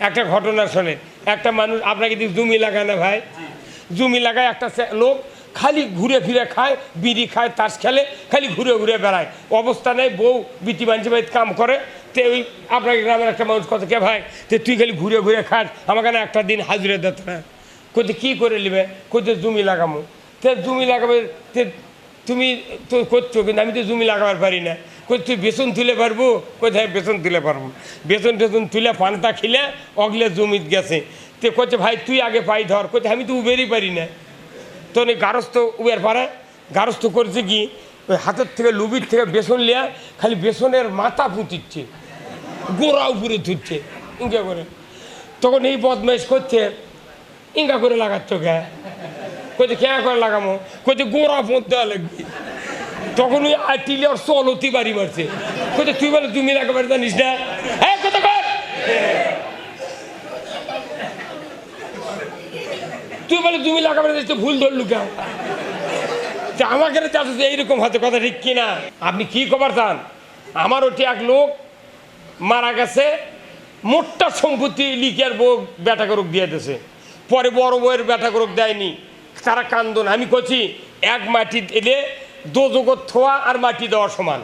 একটা ঘটনা শোনে। একটা মানুষ, আপনাকে যদি জমি লাগায় না ভাই? জমি লাগায় একটা লোক খালি ঘুরে ফিরে খায়, বিড়ি খায়, তাস খেলে, খালি ঘুরে ঘুরে বেড়ায়। অবস্থা নেই, বউ বিটি বাঞ্চি বাড়িতে কাম করে। তে ওই আপনার গ্রামের একটা মানুষ কত কে ভাই? তে তুই খালি ঘুরে ঘুরে খাস, আমাকে না একটা দিন হাজিরে দিত না কোথায় কী করে নেবে? কোথায় জমি লাগামো? তে জমি লাগাবে, তে তুমি তো করছ, কিন্তু আমি তো জমি লাগাবার পারি না। কই, তুই বেতন তুলে পারব? কোথায় বেতন তুলে পারব। বেতন টেতন তুলে পানটা খিলে অগলে জমিত গেছে। তে করছে ভাই, তুই আগে পাই ধর। কোথায় আমি তো উবেরই পারি না। তো উনি গারস্থ উবের পারে গারস্থ করছে কি, ওই হাতের থেকে, লুবির থেকে বেসন লিয়া খালি বেসনের মাথা পুঁতিচ্ছে, গোড়া উপরে ধুচ্ছে ইঙ্কা করে। তখন এই বদমাইশ করছে ইঙ্কা করে লাগাচ্ছ কে? কে করে লাগামো? কইতে গোড়া পোঁত দেওয়া লাগবে। তখন ওই আটিলে ওর চলতি বাড়ি বাড়ছে। কইতে, তুই বলে তুমি লাগাবার জানিস না? হ্যাঁ কর। তুই বলে তুমি লাগাবার জানিস ভুল ধরলু যে আমাকে চাষ এইরকম হয়তো কথা ঠিক কিনা? আপনি কি খবর চান? আমার ওটি এক লোক মারা গেছে, মোটটা সম্পত্তি লিখিয়ার বউ বেটা করুক দিয়ে দিয়েছে পরে বড় বউয়ের বেটা করুক দেয়নি। তারা কান্দন আমি করছি এক মাটি এলে দোজগত থোয়া আর মাটি দেওয়া সমান।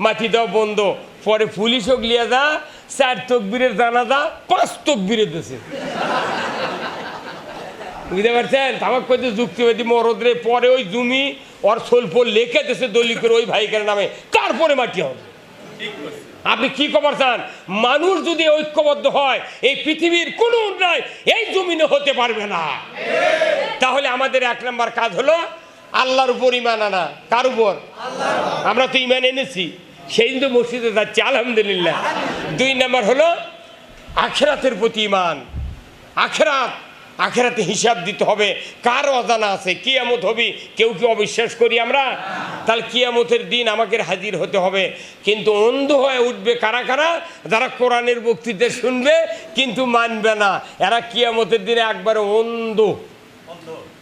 মাটি দেওয়া বন্ধ। পরে পুলিশ লিয়ে যা, চার তকবীরের জানাজা, পাঁচ তকবীরের দেশে। বুঝতে পারছেন? তামাক করতে যুক্তিবাদী মরদরে পরে ওই জমি ওর স্বল্প লেখে দেশে দলি করে ওই ভাইকার নামে, তারপরে মাটি হবে। আপনি কি খবর চান? মানুষ যদি ঐক্যবদ্ধ হয়, এই পৃথিবীর কোনো উন্নয় এই জমিনে হতে পারবে না। তাহলে আমাদের এক নম্বর কাজ হলো আল্লাহর উপর ইমান আনা। কার উপর? আমরা তো ইমান এনেছি। সেই তো মসজিদে যাচ্ছি, আলহামদুলিল্লাহ। দুই নম্বর হলো, আখেরাতের প্রতি ইমান আখেরাত, আখেরাতে হিসাব দিতে হবে। কার অজানা আছে? কিয়ামত হবে, কেউ কি অবিশ্বাস করি আমরা? তাহলে কিয়ামতের দিন আমাকে হাজির হতে হবে। কিন্তু অন্ধ হয়ে উঠবে কারা কারা? যারা কোরআনের বক্তৃতা শুনবে, কিন্তু মানবে না। এরা কিয়ামতের দিনে একবারে অন্ধ।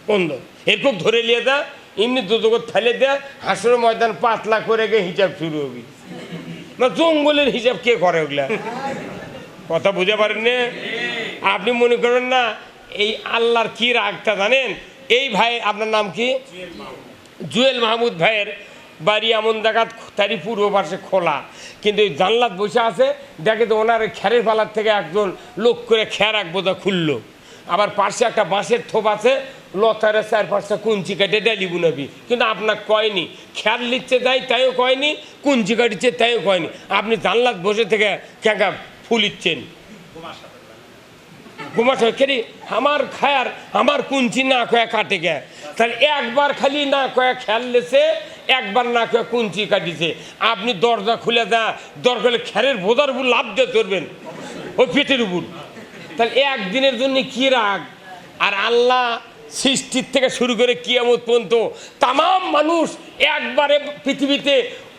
অন্ধ। এরকম ধরে নিয়ে দা এমনি দুজগত ফেলে দেয়া হাসুর ময়দান পাতলা করে গিয়ে হিসাব শুরু হবে। না, জঙ্গলের হিসাব কে করে ওগুলা? কথা বুঝে পারেন না? আপনি মনে করেন না, এই আল্লাহর কি রাগটা জানেন? এই ভাই, আপনার নাম কি? জুয়েল মাহমুদ ভাইয়ের বাড়ি এমন জায়গাত তারই পূর্ব পাশে খোলা। কিন্তু এই জানলাত বসে আছে, দেখে তো ওনার খ্যারের পালার থেকে একজন লোক করে খ্যার এক বোঝা খুললো। আবার পাশে একটা বাঁশের থোপ আছে লতারে চার পাঁচটা কুঞ্চি কাটে ডালি বুনাবি কিন্তু আপনার কয়নি? খেয়াল নিচ্ছে তাই, তাইও কয়নি, কুঞ্চি কাটিচ্ছে তাইও কয়নি। আপনি জানলাত বসে থেকে ক্যাঁকা ফুলিচ্ছেন ঘুমাস কেরি, আমার খায়ার, আমার কুঞ্চি না কয়া কাটে গে। তাহলে একবার খালি না কয়া খেয়াল লেছে, একবার না কয়া কুঞ্চি কাটিছে। আপনি দরজা খুলে দা খুলে খেরের বোধার উপর লাভ দিয়ে ধরবেন ওই পেটের উপর। তাহলে একদিনের জন্য কি রাগ? আর আল্লাহ সৃষ্টির থেকে শুরু করে কিয়ামত পর্যন্ত তাম মানুষ একবারে পৃথিবীতে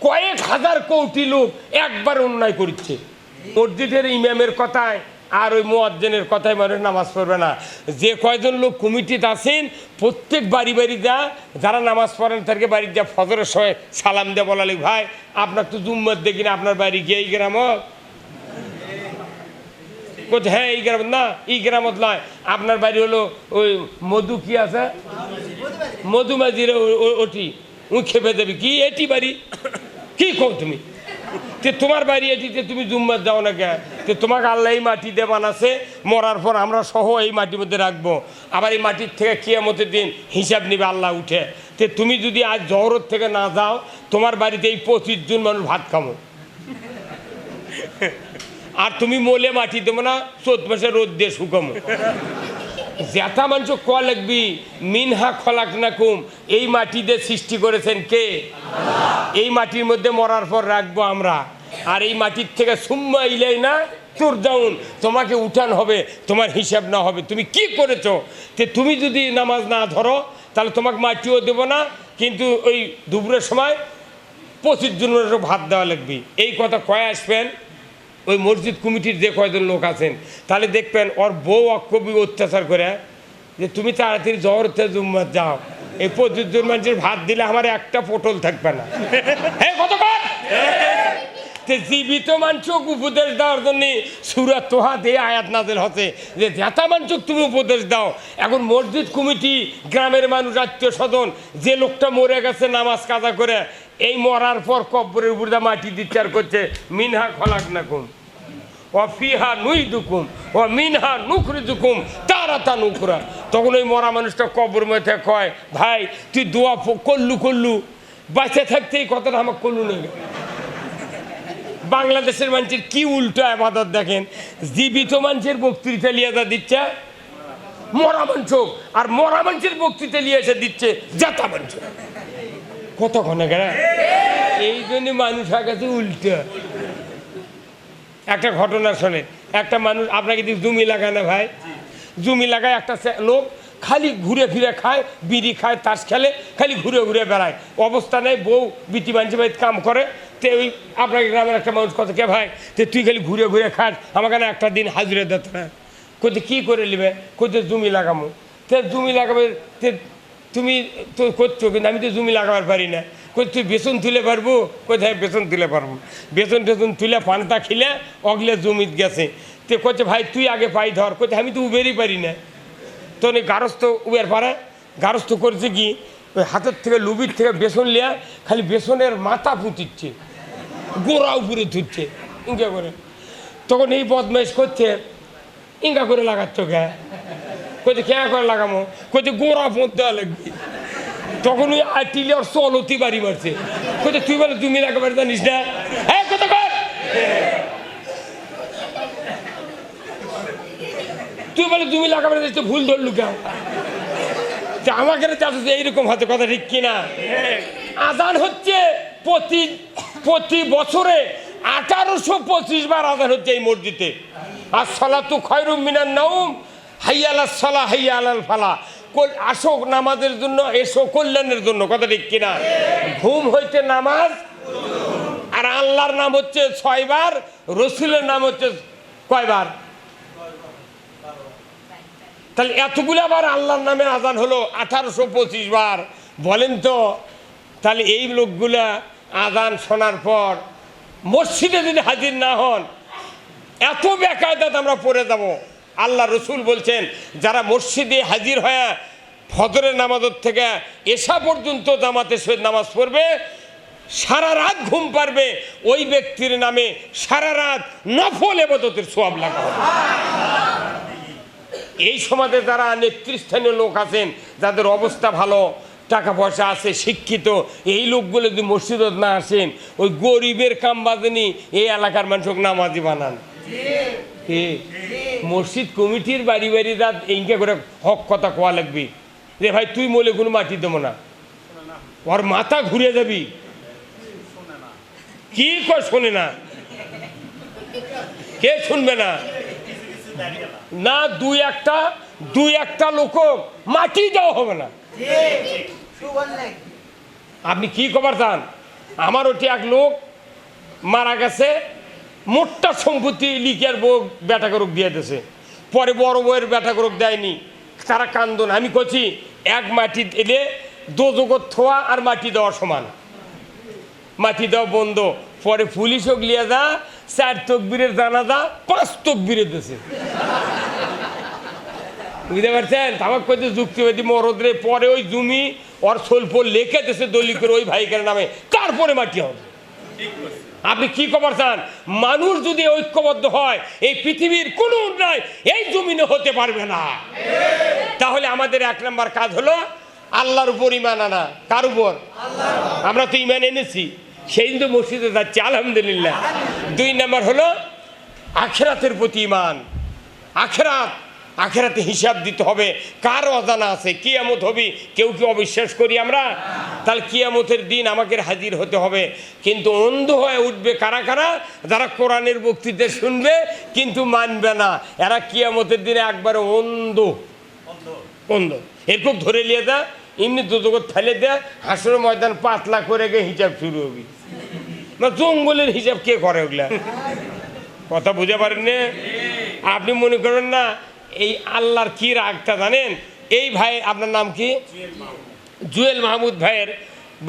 কয়েক হাজার কোটি লোক একবার অন্যায় করছে। মসজিদের ইমামের কথায় আর ওই মোয়াজ্জেনের কথায় মানুষ নামাজ পড়বে না। যে কয়জন লোক কমিটিতে আছেন, প্রত্যেক বাড়ি বাড়ি যা, যারা নামাজ পড়েন তাদেরকে বাড়ি যা ফজরের সময় সালাম দিয়ে বলালি, ভাই, আপনার তো জুম্মত দেখি না, আপনার বাড়ি গিয়ে এই গ্রামত কোথায় হ্যাঁ এই গ্রাম না, এই গ্রামত নয় আপনার বাড়ি হলো ওই মধু কি আছে? মধুমাজির ওটি। উঁ খেপে দেবে কি এটি বাড়ি? কি কও তুমি? তে তোমার বাড়ি এটিতে তুমি জুম্মার যাও না কে তে তোমাকে আল্লাহ এই মাটি দিয়ে বানাছে, মরার পর আমরা সহ এই মাটির মধ্যে রাখব। আবার এই মাটির থেকে কিয়ামতের দিন হিসাব নিবে আল্লাহ উঠে। তে তুমি যদি আজ জহরত থেকে না যাও, তোমার বাড়িতে এই পঁচিশ জন মানুষ ভাত খামো। আর তুমি মোলে মাটি দেবো না, চোদ্দ মাসে রোদ দিয়ে শুকামো। জ্যাঠা মানুষ ক লাগবি? মিনহা খলাক না কুম? এই মাটি দিয়ে সৃষ্টি করেছেন কে? এই মাটির মধ্যে মরার পর রাখব আমরা। আর এই মাটির থেকে সুম্মা ইলাই না তোর যাউন তোমাকে উঠান হবে, তোমার হিসাব না হবে। তুমি কি করেছ? তে তুমি যদি নামাজ না ধরো, তাহলে তোমাকে মাটিও দেবো না, কিন্তু ওই দুপুরের সময় পঁচিশ জনের ভাত দেওয়া লাগবে। এই কথা কয়ে আসবেন? ওই মসজিদ কমিটির যে কয়জন লোক আছেন, তাহলে দেখবেন ওর বউ অক্ষবি অত্যাচার করে, যে তুমি তাড়াতাড়ি জহরতে জুম্মার যাও। এই পঁচিশ জন মানুষের ভাত দিলে আমার একটা পটল থাকবে না। জীবিত মানুষক উপদেশ দেওয়ার জন্য সুরাত তোহা দিয়ে আয়াত নাজেল হচ্ছে। যে জেতা মানুষক তুমি উপদেশ দাও। এখন মসজিদ কমিটি, গ্রামের মানুষ, আত্মীয় স্বজন, যে লোকটা মরে গেছে নামাজ কাজা করে, এই মরার পর কব্বরের উপর মাটি দিচ্চার করছে, মিনহা খলাক না অফিহা নুই দুকুম ও মিনহা নুকরি দুকুম তারা তা নুকরা তখন ওই মরা মানুষটা কবর মধ্যে কয়, ভাই, তুই দোয়া করলু করলু। বাঁচে থাকতে এই কথাটা আমার করলু নেই বাংলাদেশের মানুষের কি উল্টো আবাদত দেখেন? জীবিত মানুষের বক্তৃতা লিয়ে যা দিচ্ছে, মরা মাংস আর মরা মানুষের বক্তৃতা নিয়ে এসে দিচ্ছে, জাতা মাংস কতক্ষণে গেলে এই জন্য মানুষ হয়ে গেছে উল্টো। একটা ঘটনা শোনেন। একটা মানুষ আপনাকে যদি জমি লাগায় না ভাই? জমি লাগায় একটা লোক খালি ঘুরে ফিরে খায় বিড়ি খায় তাস খেলে খালি ঘুরে ঘুরে বেড়ায়। অবস্থা নেই বউ বিটি বাঞ্চি বাড়িতে কাম করে। তে ওই আপনাকে গ্রামের একটা মানুষ কত কে ভাই? তে তুই খালি ঘুরে ঘুরে খাস আমাকে না একটা দিন হাজিরে দিত না কোথায় কী করে নেবে? কোথায় জমি লাগামো? তে জমি লাগাবে তে তুমি তো করছ কিন্তু আমি তো জমি লাগাবার পারি না। কই, তুই বেসন তুলে পারব? কোথায় বেসন তুলে পারব। বেসন টেসন তুলে পানটা খিলে অগলে জমিত গেছে। তে করছে ভাই, তুই আগে পাই ধর। কোথায় আমি তো উবেরই পারি না। তো উনি গারস্থ উবের পারে। গারস্থ করছে কি, ওই হাতের থেকে, লুবির থেকে বেসন লিয়া খালি বেসনের মাথা পুতিচ্ছে, গোড়া উপরে ধুচ্ছে, ইঙ্গা করে। তখন এই বদমাইশ করছে, ইঙ্গা করে লাগাচ্ছ কে? কোথায় কে করে লাগামো? কোথায় গোড়া দেওয়া লাগবে। তখন ওই আটিলে ওর চলতি বাড়ি মারছে কোথায় তুই বলে তুমি লাগাবার জানিস না? হ্যাঁ তুই বলে তো, ভুল তা আমাকে এইরকম কথা হচ্ছে প্রতি প্রতি বছরে আঠারোশো পঁচিশ বার হচ্ছে এই মসজিদে। আর সালাতু খয়রুম মিনার নাউম হাইয়াল সালা হাইয়াল ফালা। আসো নামাজের জন্য, এসো কল্যাণের জন্য। কথা ঠিক কিনা? ঘুম হইতে নামাজ। আর আল্লাহর নাম হচ্ছে ছয়বার, রসুলের নাম হচ্ছে কয়বার? তাহলে এতগুলো আবার আল্লাহর নামে আজান হলো, আঠারোশো পঁচিশ বার। বলেন তো, তাহলে এই লোকগুলা আজান শোনার পর মসজিদে যদি হাজির না হন, এত বেকায়দাত আমরা পড়ে যাব। আল্লাহ রসুল বলছেন, যারা মসজিদে হাজির হয়ে ফজরের নামাজের থেকে এসা পর্যন্ত জামাতে নামাজ পড়বে, সারা রাত ঘুম পারবে ওই ব্যক্তির নামে সারা রাত নফল এবাদতের সোয়াব লাগা হবে এই সমাজে যারা নেতৃস্থানীয় লোক আছেন, যাদের অবস্থা ভালো, টাকা পয়সা আছে, শিক্ষিত, এই লোকগুলো যদি মসজিদত না আসেন, ওই গরিবের কাম বাজেনি এই এলাকার মানুষক নামাজি বানান। এ, মসজিদ কমিটির বাড়ি বাড়ি রাত এইকে করে হক কথা কোয়া লাগবি। রে ভাই তুই মলে কোনো মাটি দেবো না। ওর মাথা ঘুরে যাবি। কি কর শোনে না? কে শুনবে না? না দুই একটা দুই একটা লোক মাটি দেওয়া হবে না। আপনি কি খবর চান আমার ওটি এক লোক মারা গেছে। মোটটা সম্পত্তি লিখের বউ বেটা করুক দিয়ে দিয়েছে পরে বড় বউয়ের করুক দেয়নি। তারা কান্দন আমি করছি এক মাটি এলে দোজগত থোয়া আর মাটি দেওয়া সমান। মাটি দেওয়া বন্ধ। পরে পুলিশ হোক লিয়ে যা, চার তকবীরের জানাজা, পাঁচ তকবীরের দেশে বুঝতে পারছেন? তামাক করতে যুক্তিবাদী মরদরে পরে ওই জমি ওর স্বল্প লেখে দেশে দলি করে ওই ভাইকের নামে। তারপরে মাটি হবে। আপনি কি খবর চান মানুষ যদি ঐক্যবদ্ধ হয়, এই পৃথিবীর কোনো উন্নয় এই জমিনে হতে পারবে না। তাহলে আমাদের এক নম্বর কাজ হলো আল্লাহর উপর ইমান আনা। কার উপর? আমরা তো ইমান এনেছি। সেই তো মসজিদে যাচ্ছি, আলহামদুলিল্লাহ। দুই নম্বর হলো আখেরাতের প্রতি ইমান আখেরাত আখেরাতে হিসাব দিতে হবে। কার অজানা আছে? কিয়ামত হবে? কেউ কি অবিশ্বাস করি আমরা? তাহলে কিয়ামতের দিন আমাকে হাজির হতে হবে। কিন্তু অন্ধ হয়ে উঠবে কারা কারা? যারা কোরআনের বক্তৃতা শুনবে কিন্তু মানবে না। এরা কিয়ামতের দিনে একবারে অন্ধ। অন্ধ। এরকম ধরে নিয়ে দা এমনি দুজগত ফেলে দেয় হাসুর ময়দান পাতলা করে গিয়ে হিসাব শুরু হবে। না, জঙ্গলের হিসাব কে করে ওগুলা? কথা বুঝে পারেন আপনি মনে করেন না এই আল্লাহর কি রাগটা জানেন? এই ভাই আপনার নাম কি? জুয়েল মাহমুদ। ভাইয়ের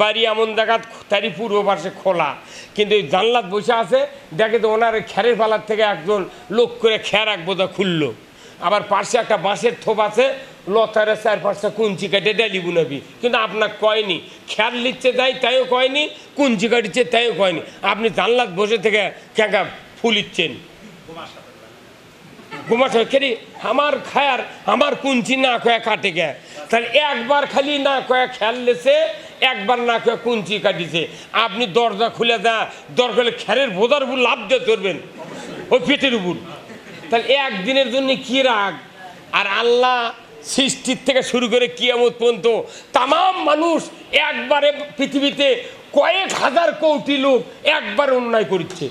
বাড়ি এমন জায়গাত তারই পূর্ব পাশে খোলা। কিন্তু এই জানলাত বসে আছে দেখে তো ওনার খ্যারের পালার থেকে একজন লোক করে খ্যার এক বোধা খুললো। আবার পাশে একটা বাঁশের থোপ আছে লতারে চার পাঁচটা কুঞ্চি কাটে ডালি বুনাবি কিন্তু আপনার কয়নি? খেয়াল নিচ্ছে তাই তাইও কয়নি কুঞ্চি কাটিচ্ছে তাইও কয়নি। আপনি জানলাত বসে থেকে ক্যাঁকা ফুলিচ্ছেন। ঘুমাস কেরি, আমার খায়ার, আমার কুঞ্চি না কয়া কাটে গে। তাহলে একবার খালি না কয়া খেয়াল লেছে, একবার না কয়া কুঞ্চি কাটিছে। আপনি দরজা খুলে দা দরকার খেরের বোধার উপর লাভ দিয়ে ধরবেন ওই পেটের উপর। তাহলে একদিনের জন্য কি রাগ? আর আল্লাহ সৃষ্টির থেকে শুরু করে কিয়ামত পর্যন্ত তাম মানুষ একবারে পৃথিবীতে কয়েক হাজার কোটি লোক একবার অন্যায় করছে।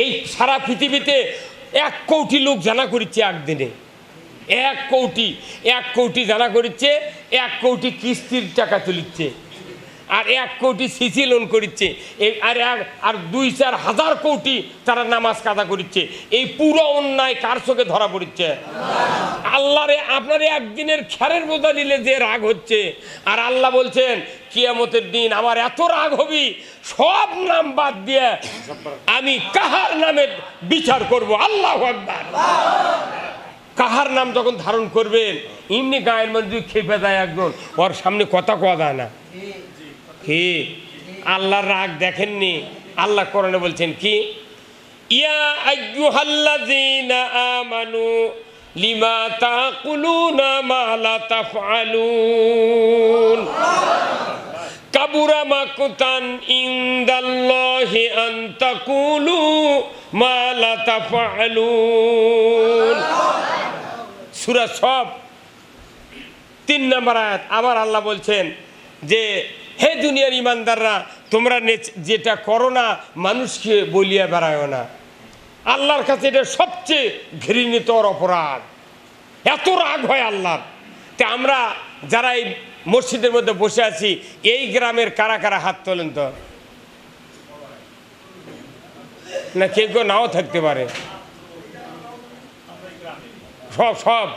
এই সারা পৃথিবীতে এক কোটি লোক জানা করিচ্ছে একদিনে। এক কোটি এক কোটি জানা করিচ্ছে, এক কোটি কিস্তির টাকা তুলিচ্ছে। আর এক কোটি সিসি লোন করিচ্ছে। আর এক, আর দুই চার হাজার কোটি তারা নামাজ কাদা করিচ্ছে। এই পুরো অন্যায় কার চোখে ধরা পড়ছে? আল্লাহরে আপনার একদিনের খেরের বোঝা নিলে যে রাগ হচ্ছে। আর আল্লাহ বলছেন, কিয়ামতের দিন আমার এত রাগ হবি, সব নাম বাদ দিয়ে আমি কাহার নামে বিচার করব? আল্লাহ কাহার নাম যখন ধারণ করবেন এমনি গায়ের মধ্যে খেপে দেয় একজন, ওর সামনে কথা কওয়া যায় না। হে আল্লাহর রাগ দেখেননি। আল্লাহ কোরআনে বলছেন কি? ইয়া আইয়ুহাল্লাযীনা আমানু লিমা তাকুলুনা মা লা তাফআলুন। কাবুরা মাকুতান ইনদাল্লাহি আন তাকুলু মা লা তাফআলুন। সূরা সব তিন নম্বর আয়াত। আবার আল্লাহ বলছেন যে হে দুনিয়ার ইমানদাররা, তোমরা যেটা করো না, মানুষকে বলিয়া বেড়ায় না। আল্লাহর কাছে এটা সবচেয়ে ঘৃণিতর অপরাধ। এত রাগ হয় আল্লাহর। তা আমরা যারা এই মসজিদের মধ্যে বসে আছি, এই গ্রামের কারা কারা হাত তোলেন তো? না কেউ কেউ নাও থাকতে পারে। সব সব।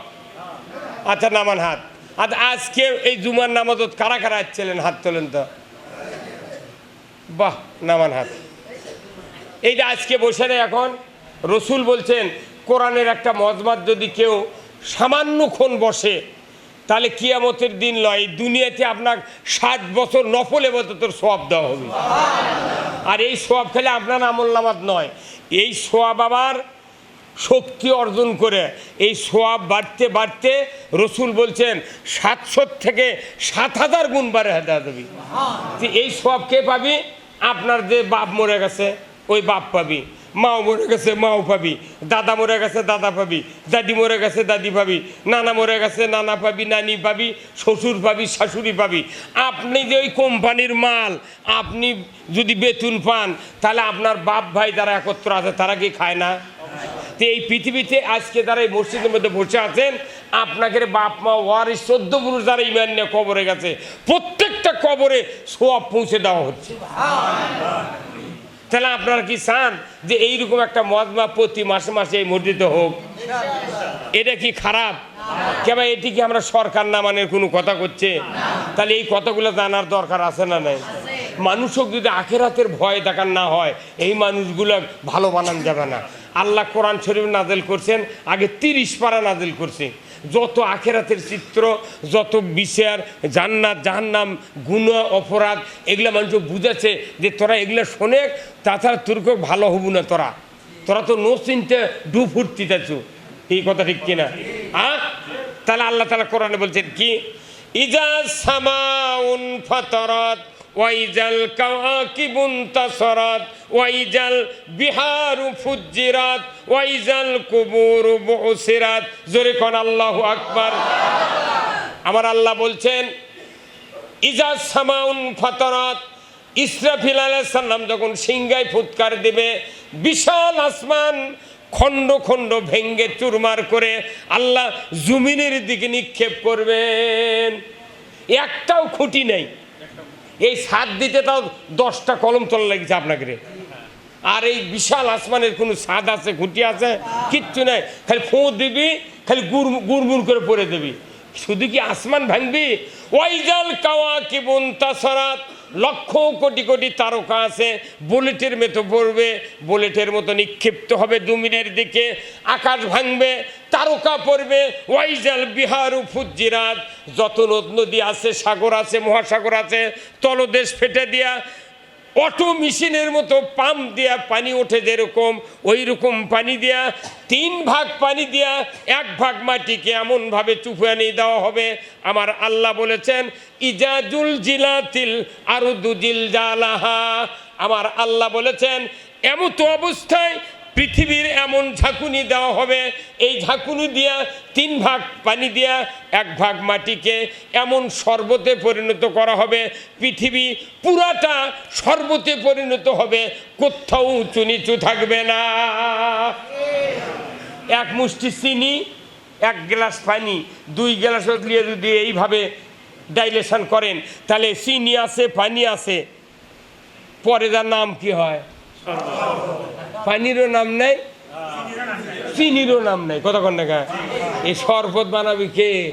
আচ্ছা নামান হাত। আচ্ছা আজকে এই জুমার নামাজত কারা কারা আসছিলেন হাত তোলেন তো। বাহ, নামান হাত। এই যে আজকে বসে নেই এখন, রসুল বলছেন, কোরআনের একটা মজমাত যদি কেউ সামান্য সামান্যক্ষণ বসে, তাহলে কিয়ামতের দিন এই দুনিয়াতে আপনার ষাট বছর নফল এবতর সোয়াব দেওয়া হবে। আর এই সোয়াব খেলে আপনার আমল নামাজ নয়। এই সোয়াব আবার শক্তি অর্জন করে এই সোয়াব বাড়তে বাড়তে রসুল বলছেন, সাতশো থেকে সাত হাজার গুণ বাড়ে দেবি এই সোয়াব কে পাবি? আপনার যে বাপ মরে গেছে, ওই বাপ পাবি। মাও মরে গেছে, মাও পাবি। দাদা মরে গেছে, দাদা পাবি। দাদি মরে গেছে, দাদি পাবি। নানা মরে গেছে, নানা পাবি, নানি পাবি, শ্বশুর পাবি, শাশুড়ি পাবি। আপনি যে ওই কোম্পানির মাল, আপনি যদি বেতন পান, তাহলে আপনার বাপ ভাই যারা একত্র আছে, তারা কি খায় না? তো এই পৃথিবীতে আজকে যারা এই মসজিদের মধ্যে বসে আছেন আপনাকে বাপ মা ওয়ারিস চোদ্দ পুরুষ যারা ইমান নিয়ে কবরে গেছে, প্রত্যেকটা কবরে সোয়াব পৌঁছে দেওয়া হচ্ছে। তাহলে আপনারা কি চান যে এইরকম একটা মজমা প্রতি মাসে মাসে এই মসজিদে হোক? এটা কি খারাপ? কেবা এটি কি আমরা সরকার না মানের কোনো কথা করছে? তাহলে এই কথাগুলো জানার দরকার আছে না নাই? মানুষও যদি আখেরাতের ভয় দেখার না হয়, এই মানুষগুলো ভালো বানান যাবে না। আল্লাহ কোরআন শরীফ নাজেল করছেন, আগে তিরিশ পারা নাজেল করছে। যত আখেরাতের চিত্র, যত বিচার জান্নাত, জাহান্নাম, গুণ, অপরাধ, এগুলা মানুষ বুঝেছে যে তোরা এগুলো শোনে তাছাড়া তোর কেউ ভালো হবু না তোরা। তোরা তো নো চিনতে, ডু ফুর্তিতেছু এই কথা ঠিক কিনা? আ? তাহলে আল্লাহ তালা কোরআনে বলছেন কি? ইজা সামাউন ফাতারাত ওয়াইজাল কাওয়াকিবুন তাসারাত, ওয়াইজাল বিহারু ফুজ্জিরাত, ওয়াইজাল কুবুরু বুসিরাত। জোরে কোন আল্লাহু আকবার। আমার আল্লাহ বলছেন, ইজা সামাউন ফাতারাত। ইসরাফিল আলাইহিস সালাম যখন সিংগায় ফুৎকার দেবে, বিশাল আসমান খণ্ড খণ্ড ভেঙ্গে চুরমার করে আল্লাহ জমিনের দিকে নিক্ষেপ করবেন। একটাও খুঁটি নেই। এই সাত দিতে তাও দশটা কলম তোলা লাগছে আপনাকে। রে। আর এই বিশাল আসমানের কোনো সাদ আছে, খুঁটি আছে? কিচ্ছু নাই। খালি ফোঁ দিবি, খালি গুড় গুড় করে পরে দিবি। শুধু কি আসমান ভাঙবি? ওয়াইজাল কাওয়া কি তাসারাত। লক্ষ কোটি কোটি তারকা আছে, বুলেটের মতো পড়বে, বুলেটের মতো নিক্ষিপ্ত হবে দুমিনের দিকে, আকাশ ভাঙবে, তারকা পড়বে, ওয়াইজাল বিহার ফুজিরাত, যত নদ নদী আছে, সাগর আছে, মহাসাগর আছে, তলদেশ ফেটে দিয়া অটো মেশিনের মতো পাম্প দিয়া পানি ওঠে যেরকম ওই রকম পানি দেয়া, তিন ভাগ পানি দেয়া এক ভাগ মাটিকে এমনভাবে নিয়ে দেওয়া হবে। আমার আল্লাহ বলেছেন ইজাজুল জিলাতিল আরু দুজিল জালাহা আমার আল্লাহ বলেছেন, এমতো অবস্থায় পৃথিবীর এমন ঝাঁকুনি দেওয়া হবে, এই ঝাঁকুনি দিয়া তিন ভাগ পানি দিয়া এক ভাগ মাটিকে এমন শরবতে পরিণত করা হবে, পৃথিবী পুরাটা শরবতে পরিণত হবে, কোথাও উঁচু নিচু থাকবে না। এক মুষ্টি চিনি, এক গ্লাস পানি, দুই গ্লাস দিয়ে যদি এইভাবে ডাইলেশন করেন, তাহলে চিনি আছে, পানি আছে, পরে যার নাম কি হয়? পানিরও নাম নেই, চিনিরও নাম নেই। কতক্ষণ দেখা এই শরবত বানাবি কে?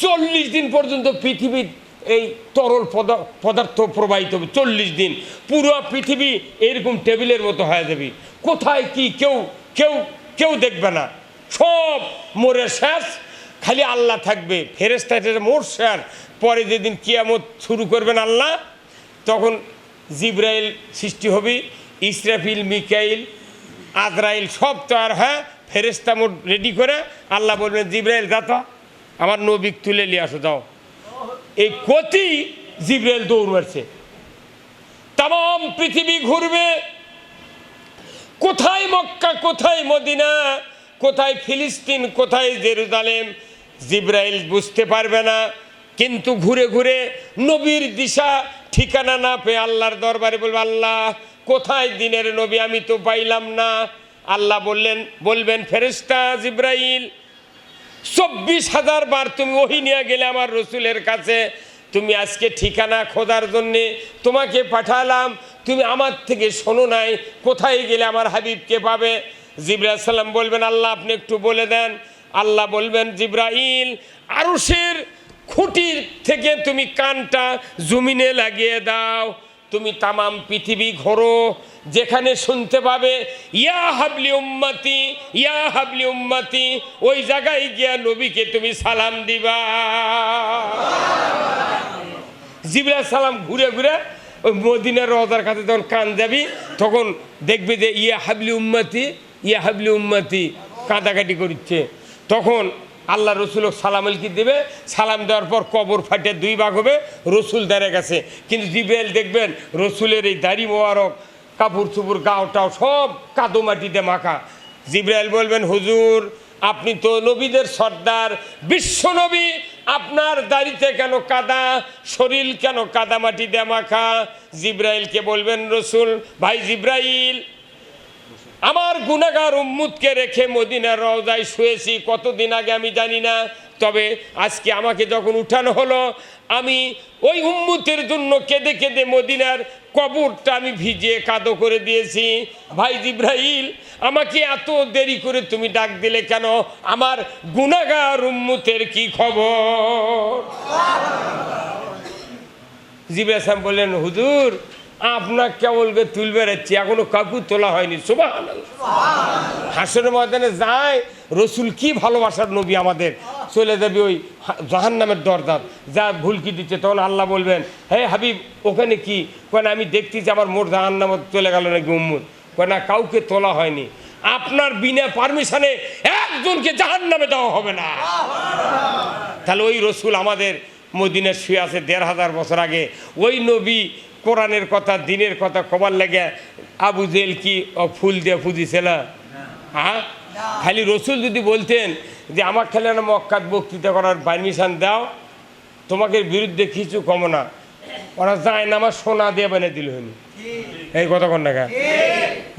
চল্লিশ দিন পর্যন্ত পৃথিবীর এই তরল পদা- পদার্থ প্রবাহিত হবে, চল্লিশ দিন। পুরো পৃথিবী এরকম টেবিলের মতো হয়ে যাবে। কোথায় কি কেউ কেউ কেউ দেখবে না। সব মোরে শেষ। খালি আল্লাহ থাকবে। ফেরেস্তা মোর শেষ পরে যেদিন কিয়ামত শুরু করবেন আল্লাহ, তখন জিব্রাইল সৃষ্টি হবে। ইসরাফিল, মিকাইল, আজরাইল সব তো আর হ্যাঁ। ফেরেস্তা মোট রেডি করে আল্লাহ বলবেন, জিব্রাইল যাতো আমার নবিক তুলে নিয়ে আসো, যাও। এই কতি জিব্রাইল দৌড় মারছে। তাম পৃথিবী ঘুরবে। কোথায় মক্কা, কোথায় মদিনা, কোথায় ফিলিস্তিন, কোথায় জেরুজালেম, জিব্রাইল বুঝতে পারবে না। কিন্তু ঘুরে ঘুরে নবীর দিশা ঠিকানা না পেয়ে আল্লাহর দরবারে বলবে, আল্লাহ কোথায় দিনের নবী আমি তো পাইলাম না। আল্লাহ বললেন, বলবেন ফেরেস্তা জিব্রাইল, চব্বিশ হাজার বার তুমি ওহি নিয়ে গেলে আমার রসুলের কাছে। তুমি আজকে ঠিকানা খোঁজার জন্যে তোমাকে পাঠালাম। তুমি আমার থেকে শোনো নাই, কোথায় গেলে আমার হাবিবকে পাবে? জিব্রাহ সাল্লাম বলবেন, আল্লাহ আপনি একটু বলে দেন। আল্লাহ বলবেন, জিব্রাইল আরুষের খুঁটির থেকে তুমি কানটা জমিনে লাগিয়ে দাও। তুমি তামাম পৃথিবী ঘোরো, যেখানে শুনতে পাবে, ইয়া হাবলি উম্মতি, ইয়া হাবলি উম্মতি, ওই জায়গায় গিয়া নবীকে তুমি সালাম দিবা। জিবরা সালাম ঘুরে ঘুরে ওই মদিনার রজার কাছে যখন কান যাবি, তখন দেখবি যে ইয়া হাবলি উম্মতি, ইয়া হাবলি উম্মতি কাঁদাকাটি করছে। তখন আল্লাহ রসুল সালাম কি দেবে, সালাম দেওয়ার পর কবর ফাটে দুই ভাগ হবে, রসুল দাঁড়িয়ে গেছে। কিন্তু জিবেল দেখবেন, রসুলের এই দাড়ি মোবারক, কাপড় চুপুর গাওটাও সব কাদো মাটিতে মাখা। জিব্রাইল বলবেন, হুজুর, আপনি তো নবীদের সর্দার, বিশ্ব নবী, আপনার দাড়িতে কেন কাদা, শরীর কেন কাদা মাটিতে মাখা? জিব্রাইলকে বলবেন, রসুল, ভাই জিব্রাইল আমার গুনাগার উম্মুদকে রেখে মদিনার রওজায় শুয়েছি, কতদিন আগে আমি জানি না, তবে আজকে আমাকে যখন উঠানো হলো, আমি ওই উম্মুতের জন্য কেঁদে কেঁদে মদিনার কবরটা আমি ভিজিয়ে কাদো করে দিয়েছি। ভাই জিব্রাহিল আমাকে এত দেরি করে তুমি ডাক দিলে কেন? আমার গুনাগার উম্মুতের কি খবর? জিবে সাহেব বললেন, হুজুর আপনার কেবলকে তুলবে রাখছি এখনও কাকু তোলা হয়নি। সুবাহ হাসনের ময়দানে যায় রসুল কি ভালোবাসার নবী আমাদের? চলে যাবে ওই জাহান নামের দরদার যা ভুল কি দিচ্ছে তখন আল্লাহ বলবেন হে হাবিব ওখানে কি? কেন আমি দেখতেছি আমার মোট জাহান নামে চলে গেল নাকি উম্মুদ কেন কাউকে তোলা হয়নি। আপনার বিনা পারমিশনে একজনকে জাহান নামে দেওয়া হবে না। তাহলে ওই রসুল আমাদের মদিনে শুয়ে আছে দেড় হাজার বছর আগে। ওই নবী কোরআনের কথা দিনের কথা কবার লেগে আবু জেল কি ও ফুল দিয়ে না? হ্যাঁ? খালি রসুল যদি বলতেন যে আমার খেলে না মক্কাত বক্তৃতা করার পারমিশন দাও তোমাকে বিরুদ্ধে কিছু কম না। ওরা যায় না আমার সোনা দিয়ে বানিয়ে দিল হনি। এই কতক্ষণ টাকা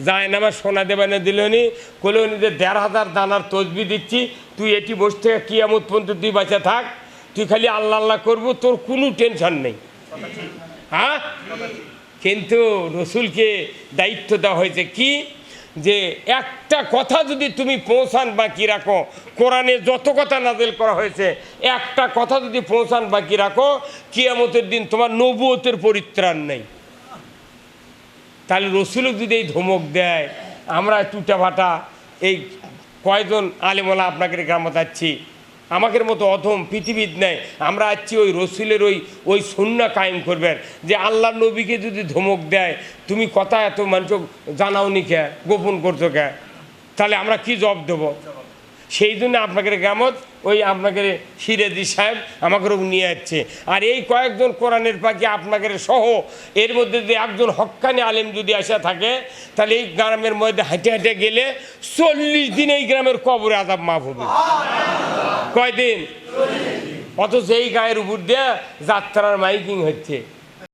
যায় না আমার সোনা দিয়ে বানিয়ে দিল হনি। কলে উনি যে দেড় হাজার দানার তসবি দিচ্ছি তুই এটি বসে থেকে কি কিয়ামত পর্যন্ত তুই বাঁচা থাক। তুই খালি আল্লাহ আল্লাহ করব তোর কোনো টেনশন নেই। হ্যাঁ? কিন্তু রসুলকে দায়িত্ব দেওয়া হয়েছে কি? যে একটা কথা যদি তুমি পৌঁছান বাকি রাখো, কোরআনে যত কথা নাজেল করা হয়েছে, একটা কথা যদি পৌঁছান বাকি রাখো, কিয়ামতের দিন তোমার নবুয়তের পরিত্রাণ নেই। তাহলে রসুলক যদি এই ধমক দেয়, আমরা টুটা ভাটা এই কয়জন আলেমলা আপনাকে গ্রামে যাচ্ছি আমাদের মতো অধম পৃথিবীর নেয় আমরা আছি ওই রসুলের ওই ওই সন্না কায়েম করবেন যে আল্লাহ নবীকে যদি ধমক দেয়, তুমি কথা এত মানুষ জানাওনি কে? গোপন করছ কে? তাহলে আমরা কি জব দেবো? সেই জন্য আপনাকে গ্রামত ওই আপনাকে সিরাজি সাহেব আমাকে নিয়ে যাচ্ছে আর এই কয়েকজন কোরআনের পাখি আপনাকে সহ এর মধ্যে যদি একজন হক্কানি আলেম যদি আসা থাকে তাহলে এই গ্রামের মধ্যে হাঁটে হাঁটে গেলে চল্লিশ দিন এই গ্রামের কবরে আজাব মাফ হবে। কয়দিন? অথচ এই গায়ের উপর দিয়ে যাত্রার মাইকিং হচ্ছে।